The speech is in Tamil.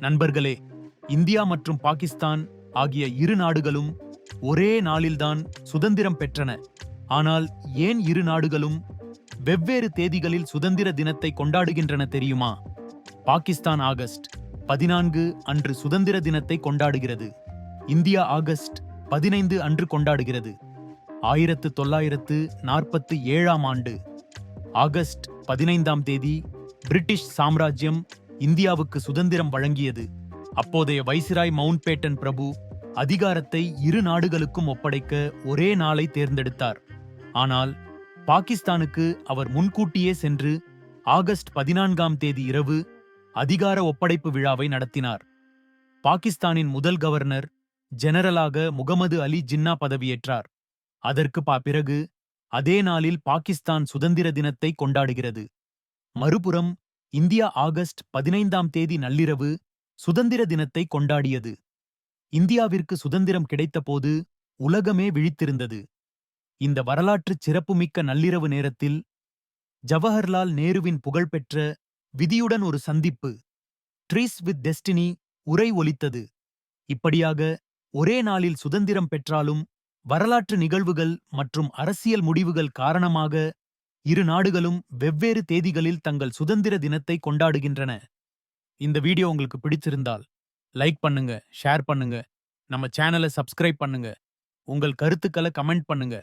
நண்பர்களே இந்தியா மற்றும் பாகிஸ்தான் ஆகிய இரு நாடுகளும் ஒரே நாளில்தான் சுதந்திரம் பெற்றன. ஆனால் ஏன் இரு நாடுகளும் வெவ்வேறு தேதிகளில் சுதந்திர தினத்தை கொண்டாடுகின்றன தெரியுமா? பாகிஸ்தான் ஆகஸ்ட் பதினான்கு அன்று சுதந்திர தினத்தை கொண்டாடுகிறது. இந்தியா ஆகஸ்ட் பதினைந்து அன்று கொண்டாடுகிறது. ஆயிரத்து தொள்ளாயிரத்து நாற்பத்து ஏழாம் ஆண்டு. ஆகஸ்ட் பதினைந்தாம் தேதி பிரிட்டிஷ் சாம்ராஜ்யம் இந்தியாவுக்கு சுதந்திரம் வழங்கியது. அப்போதைய வைசிராய் மவுண்ட் பேட்டன் பிரபு அதிகாரத்தை இரு நாடுகளுக்கும் ஒப்படைக்க ஒரே நாளை தேர்ந்தெடுத்தார். ஆனால் பாகிஸ்தானுக்கு அவர் முன்கூட்டியே சென்று ஆகஸ்ட் பதினான்காம் தேதி இரவு அதிகார ஒப்படைப்பு விழாவை நடத்தினார். பாகிஸ்தானின் முதல் கவர்னர் ஜெனரலாக முகமது அலி ஜின்னா பதவியேற்றார். அதற்கு பா பிறகு அதே நாளில் பாகிஸ்தான் சுதந்திர தினத்தை கொண்டாடுகிறது. மறுபுறம் இந்தியா ஆகஸ்ட் பதினைந்தாம் தேதி நள்ளிரவு சுதந்திர தினத்தை கொண்டாடியது. இந்தியாவிற்கு சுதந்திரம் கிடைத்தபோது உலகமே விழித்திருந்தது. இந்த வரலாற்றுச் சிறப்புமிக்க நள்ளிரவு நேரத்தில் ஜவஹர்லால் நேருவின் புகழ்பெற்ற விதியுடன் ஒரு சந்திப்பு ட்ரீஸ் வித் டெஸ்டினி உரை ஒலித்தது. இப்படியாக ஒரே நாளில் சுதந்திரம் பெற்றாலும் வரலாற்று நிகழ்வுகள் மற்றும் அரசியல் முடிவுகள் காரணமாக இரு நாடுகளும் வெவ்வேறு தேதிகளில் தங்கள் சுதந்திர தினத்தை கொண்டாடுகின்றன. இந்த வீடியோ உங்களுக்கு பிடிச்சிருந்தால் லைக் பண்ணுங்க ஷேர் பண்ணுங்க நம்ம சேனலை சப்ஸ்கிரைப் பண்ணுங்க உங்கள் கருத்துக்களை கமெண்ட் பண்ணுங்க.